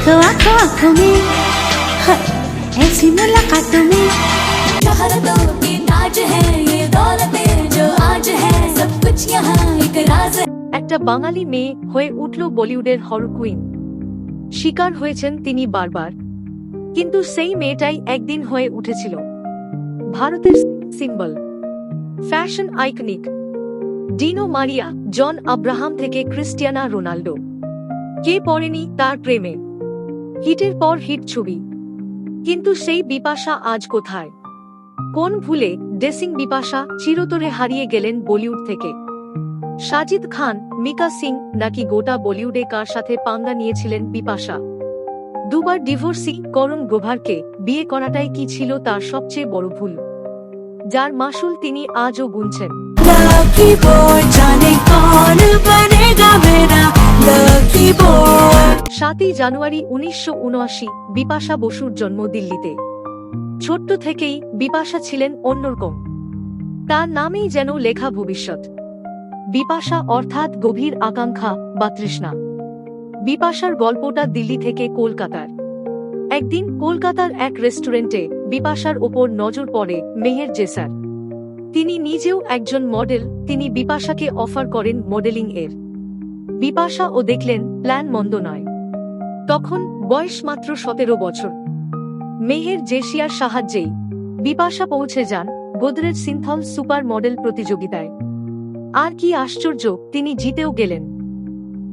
देखो आंखों आंखों में हाय, ऐसी मुलाकातों में शहरतों की ताज है ये दौलतें जो आज है सब कुछ यहाँ एक राज है একটা বাঙালি মেয়ে হয়ে উঠল বলিউডের হর কুইন শিকার হয়েছেন তিনি বারবার কিন্তু সেই মেয়েটাই একদিন হয়ে উঠেছিল ভারতের symbol fashion iconic Dino Morea John Abraham থেকে ক্রিস্টিয়ানা রোনাল্ডো কে পড়েনি তার প্রেমে হিটের পর হিট ছবি। কিন্তু সেই বিপাশা আজ কোথায়? কোন ভুলে ড্রেসিং বিপাশা চিরতরে হারিয়ে গেলেন বলিউড থেকে? সাজিদ খান, মিকা সিং নাকি গোটা বলিউডে কার সাথে পাঙ্গা নিয়েছিলেন বিপাশা? দুবার ডিভোর্সি করণ গ্রোভারকে বিয়ে করাটাই কি ছিল তার সবচেয়ে বড় ভুল? যার মাসুল তিনি আজও গুনছেন। সাতই জানুয়ারি উনিশশো উনআশি, বিপাশা বসুর জন্ম দিল্লিতে। ছোট্ট থেকেই বিপাশা ছিলেন অন্যরকম। তার নামেই যেন লেখা ভবিষ্যৎ। বিপাশা অর্থাৎ গভীর আকাঙ্ক্ষা বা তৃষ্ণা। বিপাশার গল্পটা দিল্লি থেকে কলকাতার। একদিন কলকাতার এক রেস্টুরেন্টে বিপাশার ওপর নজর পড়ে মেহের জেসার। তিনি নিজেও একজন মডেল, তিনি বিপাশাকে অফার করেন মডেলিং এর। বিপাশা ও দেখলেন, প্ল্যান মন্দ নয়। তখন বয়স মাত্র সতেরো বছর। মেহের জেসিয়ার সাহায্যেই বিপাশা পৌঁছে যান গোদরেজ সিনথল সুপার মডেল প্রতিযোগিতায়। আর কি আশ্চর্য, তিনি জিতেও গেলেন।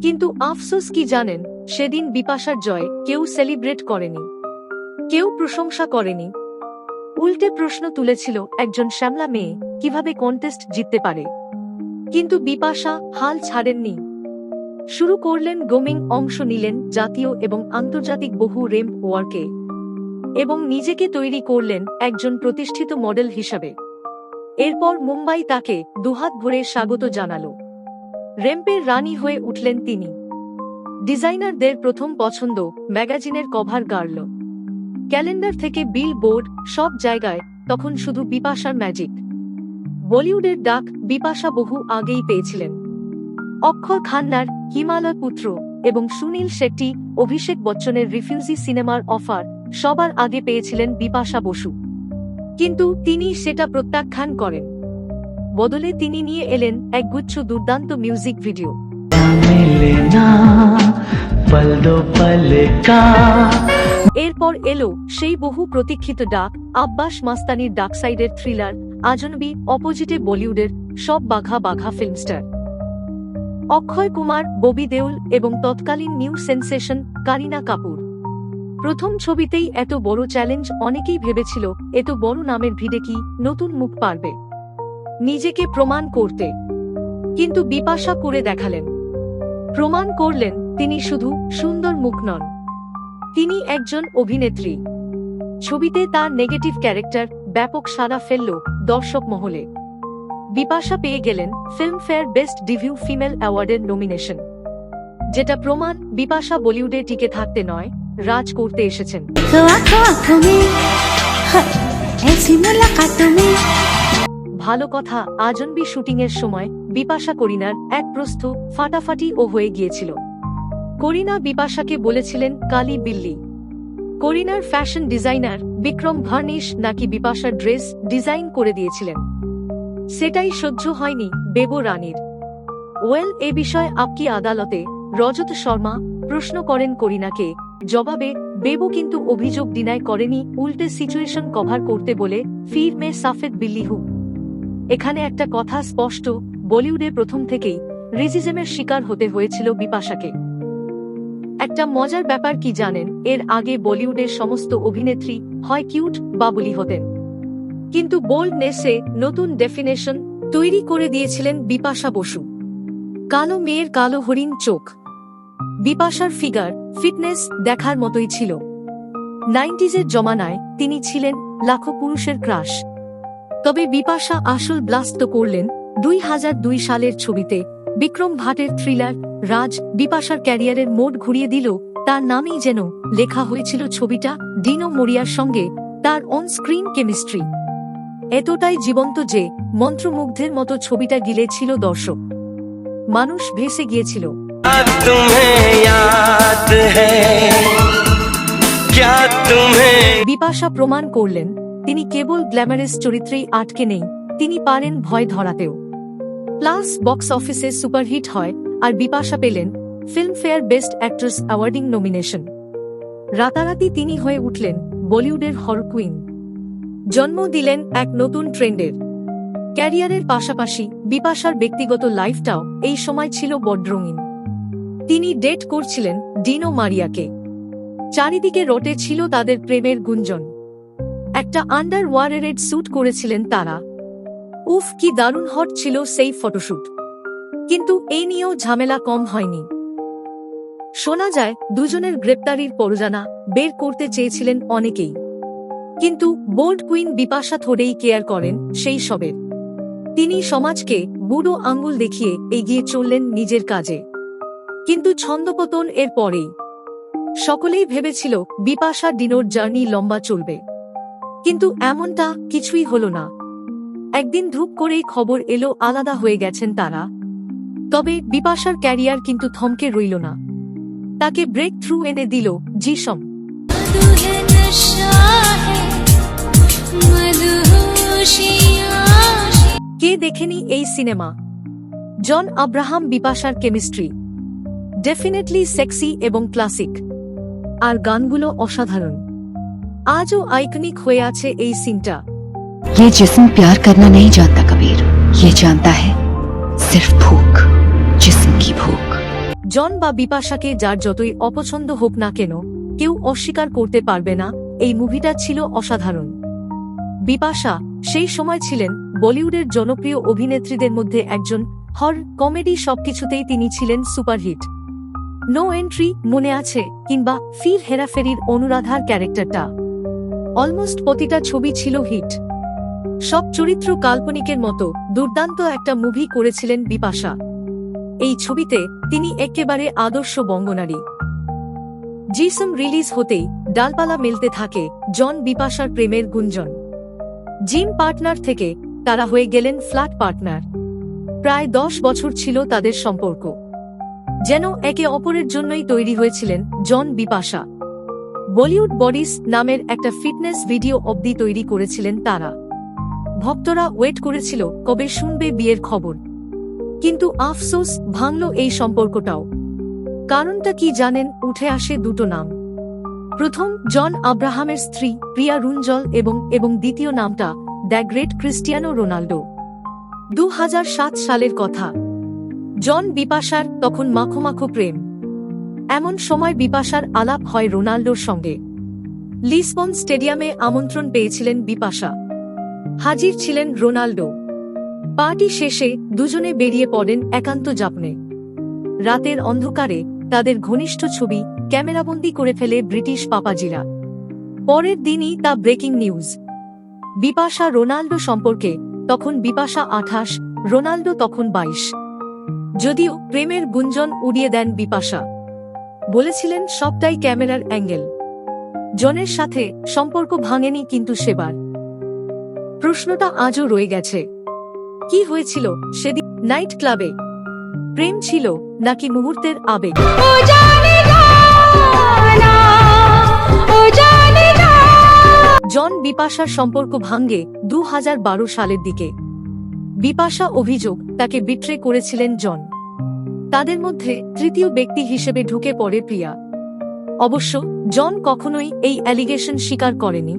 কিন্তু আফসোস কি জানেন, সেদিন বিপাশার জয় কেউ সেলিব্রেট করেনি। কেউ প্রশংসা করেনি। উল্টে প্রশ্ন তুলেছিল একজন শ্যামলা মেয়ে, কীভাবে কন্টেস্ট জিততে পারে। কিন্তু বিপাশা হাল ছাড়েননি। শুরু করলেন গোমিং অংশ নিলেন জাতীয় এবং আন্তর্জাতিক বহু রেম্প ওয়ার্কে এবং নিজেকে তৈরি করলেন একজন প্রতিষ্ঠিত মডেল হিসাবে। এরপর মুম্বাই তাকে দুহাত ভরে স্বাগত জানাল। রেম্পের রানী হয়ে উঠলেন তিনি। ডিজাইনারদের প্রথম পছন্দ ম্যাগাজিনের কভার গার্ল। ক্যালেন্ডার থেকে বিল বোর্ড সব জায়গায় তখন শুধু বিপাশার ম্যাজিক। বলিউডের ডাক বিপাশা বহু আগেই পেয়েছিলেন। অক্ষর খান্নার হিমালয় পুত্র এবং সুনীল শেট্টি অভিষেক বচ্চনের রিফিউজি সিনেমার অফার সবার আগে পেয়েছিলেন বিপাশা বসু। কিন্তু তিনি সেটা প্রত্যাখ্যান করেন। বদলে তিনি নিয়ে এলেন একগুচ্ছ দুর্দান্ত মিউজিক ভিডিও। এরপর এলো সেই বহু প্রতীক্ষিত ডাক আব্বাস মাস্তানির ডাকসাইডের থ্রিলার আজনবি অপোজিটে বলিউডের সব বাঘা বাঘা ফিল্মস্টার। অক্ষয় কুমার, ববি দেউল এবং তৎকালীন নিউ সেন্সেশন কারিনা কাপুর। প্রথম ছবিতেই এত বড় চ্যালেঞ্জ অনেকেই ভেবেছিল, এত বড় নামের ভিড়ে কি নতুন মুখ পারবে? নিজেকে প্রমাণ করতে। কিন্তু বিপাশা করে দেখালেন। প্রমাণ করলেন, তিনি শুধু সুন্দর মুখ নন। তিনি একজন অভিনেত্রী। ছবিতে তার নেগেটিভ ক্যারেক্টার ব্যাপক সাড়া ফেলল দর্শক মহলে। বিপাশা পেয়ে গেলেন ফিল্মফেয়ার বেস্ট ডিভিউ ফিমেল অ্যাওয়ার্ডের নমিনেশন যেটা প্রমাণ বিপাশা বলিউডে টিকে থাকতে নয়, রাজ করতে এসেছেন। ভালো কথা, আজনবি শুটিং এর সময় বিপাশা করিনার এক প্রস্থ ফাটাফাটি ও হয়ে গিয়েছিল। করিনা বিপাশাকে বলেছিলেন কালি বিল্লি। করিনার ফ্যাশন ডিজাইনার বিক্রম ভার্নিশ নাকি বিপাশার ড্রেস ডিজাইন করে দিয়েছিলেন। সেটাই সহ্য হয়নি বেবো রানীর। ওয়েল, এ বিষয়ে আপকি আদালতে? রজত শর্মা প্রশ্ন করেন করিনাকে। জবাবে, বেবো কিন্তু অভিযোগ ডিনাই করেনি, উল্টে সিচুয়েশন কভার করতে বলে ফির মে সাফেদ বিল্লি হু। এখানে একটা কথা স্পষ্ট, বলিউডে প্রথম থেকেই রিজিজমের শিকার হতে হয়েছিল বিপাশাকে। একটা মজার ব্যাপার কি জানেন, এর আগে বলিউডের সমস্ত অভিনেত্রী হয় কিউট বা বলি হতেন। কিন্তু বোল্ডনেসে নতুন ডেফিনেশন তৈরি করে দিয়েছিলেন বিপাশা বসু। কালো মেয়ের কালো হরিণ চোখ। বিপাশার ফিগার ফিটনেস দেখার মতোই ছিল। নাইনটিজের জমানায় তিনি ছিলেন লাখো পুরুষের ক্রাশ তবে বিপাশা আসল ব্লাস্ট তো করলেন দুই হাজার দুই সালের ছবিতে বিক্রম ভাটের থ্রিলার রাজ বিপাশার ক্যারিয়ারের মোড ঘুরিয়ে দিল, তার নামেই যেন লেখা হয়েছিল ছবিটা ডিনো মরিয়ার সঙ্গে তার অন স্ক্রিন কেমিস্ট্রি এতটাই জীবন্ত যে মন্ত্রমুগ্ধের মতো ছবিটা গিলেছিল দর্শক। মানুষ ভেসে গিয়েছিল। বিপাশা প্রমাণ করলেন তিনি কেবল গ্ল্যামারেস চরিত্রেই আটকে নেই তিনি পারেন ভয় ধরাতেও। প্লাস বক্স অফিসে সুপারহিট হয় আর বিপাশা পেলেন Filmfare best actress awarding nomination. রাতারাতি তিনি হয়ে উঠলেন বলিউডের হর কুইন জন্ম দিলেন এক নতুন ট্রেন্ডের। ক্যারিয়ারের পাশাপাশি বিপাশার ব্যক্তিগত লাইফটাও এই সময় ছিল বড রঙিন তিনি ডেট করছিলেন ডিনো মারিয়াকে। চারিদিকে রটে ছিল তাদের প্রেমের গুঞ্জন। একটা আন্ডার ওয়ারেড স্যুট করেছিলেন তারা। উফ, কি দারুণ হট ছিল সেই ফটোশুট। কিন্তু এই নিয়েও ঝামেলা কম হয়নি। শোনা যায়, দুজনের গ্রেপ্তারির পরজানা বের করতে চেয়েছিলেন অনেকেই। কিন্তু বোল্ড কুইন বিপাশা থোড়েই কেয়ার করেন সেই সবের। তিনি সমাজকে বুড়ো আঙ্গুল দেখিয়ে এগিয়ে চললেন নিজের কাজে। কিন্তু ছন্দপতন এর পরেই। সকলেই ভেবেছিল বিপাশা ডিনোর জার্নি লম্বা চলবে। কিন্তু এমনটা কিছুই হল না। একদিন ধূপ করেই খবর এলো, আলাদা হয়ে গেছেন তারা। তবে বিপাশার ক্যারিয়ার কিন্তু থমকে রইল না। তাকে ব্রেক থ্রু এনে দিল জিসম। কে দেখেনি এই সিনেমা জন আব্রাহাম বিপাশার কেমিস্ট্রি ডেফিনেটলি সেক্সি এবং ক্লাসিক আর গানগুলো অসাধারণ আজও আইকনিক হয়ে আছে এই সিনটা ये जिस्म प्यार करना नहीं जानता कबीर ये जानता है सिर्फ भूख जिस्म की भूख জন বা বিপাশাকে যার যতই অপছন্দ হোক না কেন কেউ অস্বীকার করতে পারবে না এই মুভিটা ছিল অসাধারণ বিপাশা সেই সময় ছিলেন বলিউডের জনপ্রিয় অভিনেত্রীদের মধ্যে একজন। হর, কমেডি সবকিছুতেই তিনি ছিলেন সুপারহিট। নো এন্ট্রি মনে আছে, কিংবা ফির হেরাফেরির অনুরাধার ক্যারেক্টারটা। অলমোস্ট প্রতিটা ছবি ছিল হিট। সব চরিত্র কাল্পনিকের মতো, দুর্দান্ত একটা মুভি করেছিলেন বিপাশা। এই ছবিতে তিনি একেবারে আদর্শ বঙ্গনারী। জিসম রিলিজ হতেই ডালপালা মেলতে থাকে জন বিপাশার প্রেমের গুঞ্জন। জিম পার্টনার থেকে তারা হয়ে গেলেন ফ্ল্যাট পার্টনার। প্রায় দশ বছর ছিল তাদের সম্পর্ক। যেন একে অপরের জন্যই তৈরি হয়েছিলেন জন বিপাশা। বলিউড বডিস নামের একটা ফিটনেস ভিডিও অবধি তৈরি করেছিলেন তারা। ভক্তরা ওয়েট করেছিল কবে শুনবে বিয়ের খবর। কিন্তু আফসোস ভাঙল এই সম্পর্কটাও। কারণটা কি জানেন? উঠে আসে দুটো নাম। প্রথম, জন আব্রাহামের স্ত্রী, প্রিয়া রুঞ্জল এবং এবং দ্বিতীয় নামটা, দ্য গ্রেট ক্রিস্টিয়ানো রোনাল্ডো। দু হাজার সাত সালের কথা। জন বিপাশার, তখন মাখো মাখো প্রেম। এমন সময় বিপাশার আলাপ হয় রোনাল্ডোর সঙ্গে। লিসবন স্টেডিয়ামে আমন্ত্রণ পেয়েছিলেন বিপাশা। হাজির ছিলেন রোনাল্ডো। পার্টি শেষে দুজনে বেরিয়ে পড়েন একান্ত যাপনে। রাতের অন্ধকারে তাদের ঘনিষ্ঠ ছবি ক্যামেরাবন্দি করে ফেলে ব্রিটিশ পাপাজিরা। পরের দিনই তা ব্রেকিং নিউজ। বিপাশা রোনাল্ডো সম্পর্কে তখন বিপাশা আঠাশ, রোনাল্ডো তখন বাইশ। যদিও প্রেমের গুঞ্জন উড়িয়ে দেন বিপাশা। বলেছিলেন, সবটাই ক্যামেরার অ্যাঙ্গেল। জনের সাথে সম্পর্ক ভাঙেনি কিন্তু সেবার। প্রশ্নটা আজও রয়ে গেছে। কি হয়েছিল সেদিন নাইট ক্লাবে? প্রেম ছিল নাকি মুহূর্তের আবেগ? জন বিপাশার সম্পর্ক ভাঙ্গে দু হাজার বারো সালের দিকে। বিপাশা অভিযোগ তাকে বিট্রে করেছিলেন জন। তাদের মধ্যে তৃতীয় ব্যক্তি হিসেবে ঢুকে পড়ে প্রিয়া। অবশ্য জন কখনোই এই অ্যালিগেশন স্বীকার করেনি।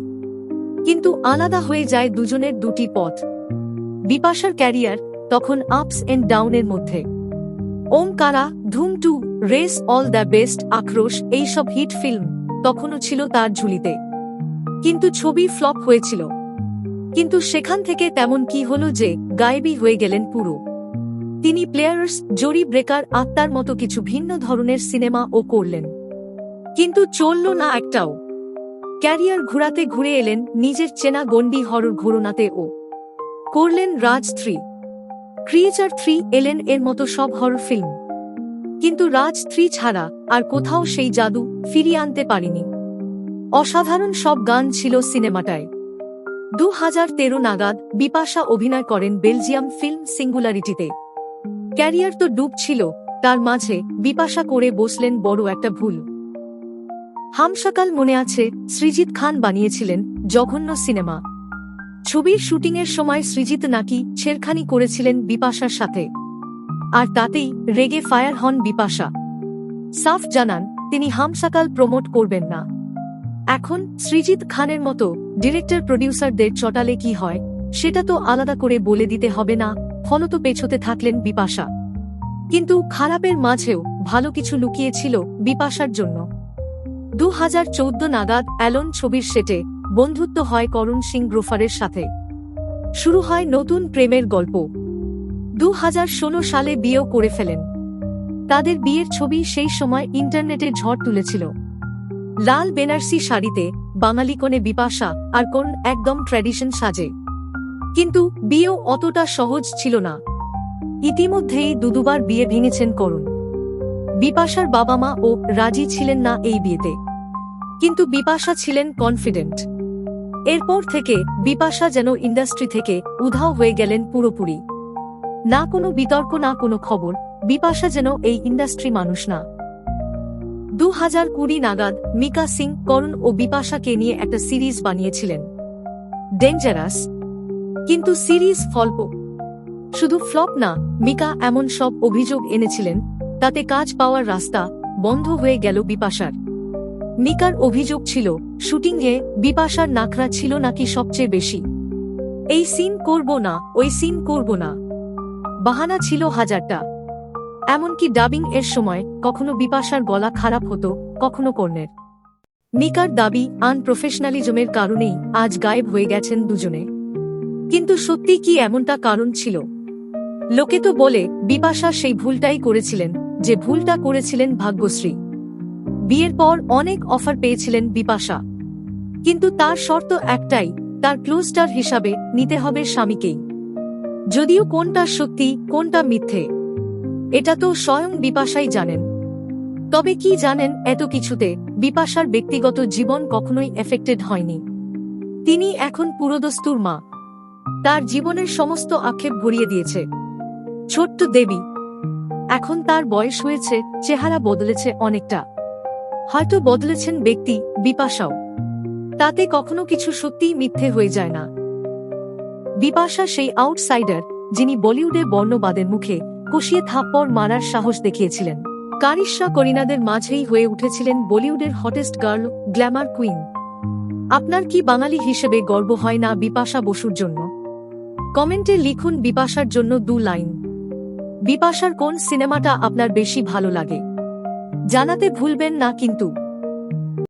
কিন্তু আলাদা হয়ে যায় দুজনের দুটি পথ। বিপাশার ক্যারিয়ার তখন আপস এন্ড ডাউনের মধ্যে। Omkara Dhoom two, race all the best Aakrosh, এইসব হিট ফিল্ম। তখনও ছিল তার ঝুলিতে। কিন্তু ছবি ফ্লপ হয়েছিল। কিন্তু সেখান থেকে তেমন কি হলো যে, গায়েবী হয়ে গেলেন পুরো। তিনি প্লেয়ার্স, জরি ব্রেকার, আত্মার মতো কিছু ভিন্ন ধরনের সিনেমা ও করলেন। কিন্তু চলল না একটাও। ক্যারিয়ার ঘুরাতে ঘুরে এলেন নিজের চেনা গন্ডি হরর ঘোরনাতে ও। করলেন রাজ থ্রি। ক্রিয়েচার থ্রি এলেন এর মতো সব হরর ফিল্ম। কিন্তু রাজ থ্রি ছাড়া আর কোথাও সেই জাদু ফিরিয়ে আনতে পারেনি। অসাধারণ সব গান ছিল সিনেমাটায়। দু হাজার তেরো নাগাদ বিপাশা অভিনয় করেন বেলজিয়াম ফিল্ম সিঙ্গুলারিটিতে। ক্যারিয়ার তো ডুব ছিল, তার মাঝে বিপাশা করে বসলেন বড় একটা ভুল। হামসাকাল মনে আছে সৃজিত খান বানিয়েছিলেন জঘন্য সিনেমা। ছবির শুটিংয়ের সময় সৃজিত নাকি ছেড়খানি করেছিলেন বিপাশার সাথে। আর তাতেই রেগে ফায়ার হন বিপাশা। সাফ জানান, তিনি হামসাকাল প্রমোট করবেন না। এখন সৃজিত খানের মতো ডিরেক্টর প্রডিউসারদের চটালে কি হয়, সেটা তো আলাদা করে বলে দিতে হবে না ফলত পেছোতে থাকলেন বিপাশা। কিন্তু খারাপের মাঝেও ভালো কিছু লুকিয়েছিল বিপাশার জন্য। দু হাজার চৌদ্দ নাগাদ অ্যালন ছবির সেটে বন্ধুত্ব হয় করুণ সিং গ্রোফারের সাথে। শুরু হয় নতুন প্রেমের গল্প। দু সালে বিয়েও করে ফেলেন। তাদের বিয়ের ছবি সেই সময় ইন্টারনেটে ঝড় তুলেছিল। লাল বেনারসি শাড়িতে বাঙালি কোণে বিপাশা আর কোন একদম ট্র্যাডিশন সাজে। কিন্তু বিয়েও অতটা সহজ ছিল না। ইতিমধ্যেই দুদুবার বিয়ে ভেঙেছেন করুণ। বিপাশার বাবা মা ও রাজি ছিলেন না এই বিয়েতে। কিন্তু বিপাশা ছিলেন কনফিডেন্ট। এরপর থেকে বিপাশা যেন ইন্ডাস্ট্রি থেকে উধাও হয়ে গেলেন পুরোপুরি। না কোনো বিতর্ক, না কোনো খবর, বিপাশা যেন এই ইন্ডাস্ট্রি মানুষ না। দু হাজার কুড়ি নাগাদ মিকা সিং, করণ ও বিপাশাকে নিয়ে একটা সিরিজ বানিয়েছিলেন। ডেঞ্জারাস কিন্তু সিরিজ ফল্প শুধু ফ্লপ না, মিকা এমন সব অভিযোগ এনেছিলেন, তাতে কাজ পাওয়ার রাস্তা বন্ধ হয়ে গেল বিপাশার। মিকার অভিযোগ ছিল, শুটিংয়ে বিপাশার নাখরা ছিল নাকি সবচেয়ে বেশি। এই সিন করব না, ওই সিন করব না। বাহানা ছিল হাজারটা। এমনকি ডাবিং এর সময় কখনো বিপাশার গলা খারাপ হতো, কখনো কর্ণের। মিকার দাবি আনপ্রফেশনালিজমের কারণেই আজ গায়েব হয়ে গেছেন দুজনে। কিন্তু সত্যি কি এমনটা কারণ ছিল? লোকে তো বলে, বিপাশা সেই ভুলটাই করেছিলেন, যে ভুলটা করেছিলেন ভাগ্যশ্রী। বিয়ের পর অনেক অফার পেয়েছিলেন বিপাশা। কিন্তু তার শর্ত একটাই, তার ক্লোস্টার হিসাবে নিতে হবে স্বামীকেই। যদিও কোনটা সত্যি, কোনটা মিথ্যে, এটা তো স্বয়ং বিপাশাই জানেন। তবে কি জানেন এত কিছুতে, বিপাশার ব্যক্তিগত জীবন কখনোই এফেক্টেড হয়নি। তিনি এখন পুরোদস্তুর মা। তার জীবনের সমস্ত আক্ষেপ ভরিয়ে দিয়েছে। ছোট্ট দেবী। এখন তার বয়স হয়েছে, চেহারা বদলেছে অনেকটা। হয়তো বদলেছেন ব্যক্তি, বিপাশাও। তাতে কখনো কিছু সত্যিই মিথ্যে হয়ে যায় না। বিপাশা সেই আউটসাইডার, যিনি বলিউডে বর্ণবাদের মুখে কষিয়ে থাপ্পড় মারার সাহস দেখিয়েছিলেন। কারিশা করিনাদের মাঝেই হয়ে উঠেছিলেন বলিউডের হটেস্ট গার্ল গ্ল্যামার কুইন আপনার কি বাঙালি হিসেবে গর্ব হয় না বিপাশা বসুর জন্য? কমেন্টে লিখুন বিপাশার জন্য দু লাইন। বিপাশার কোন সিনেমাটা আপনার বেশি ভালো লাগে? জানাতে ভুলবেন না কিন্তু।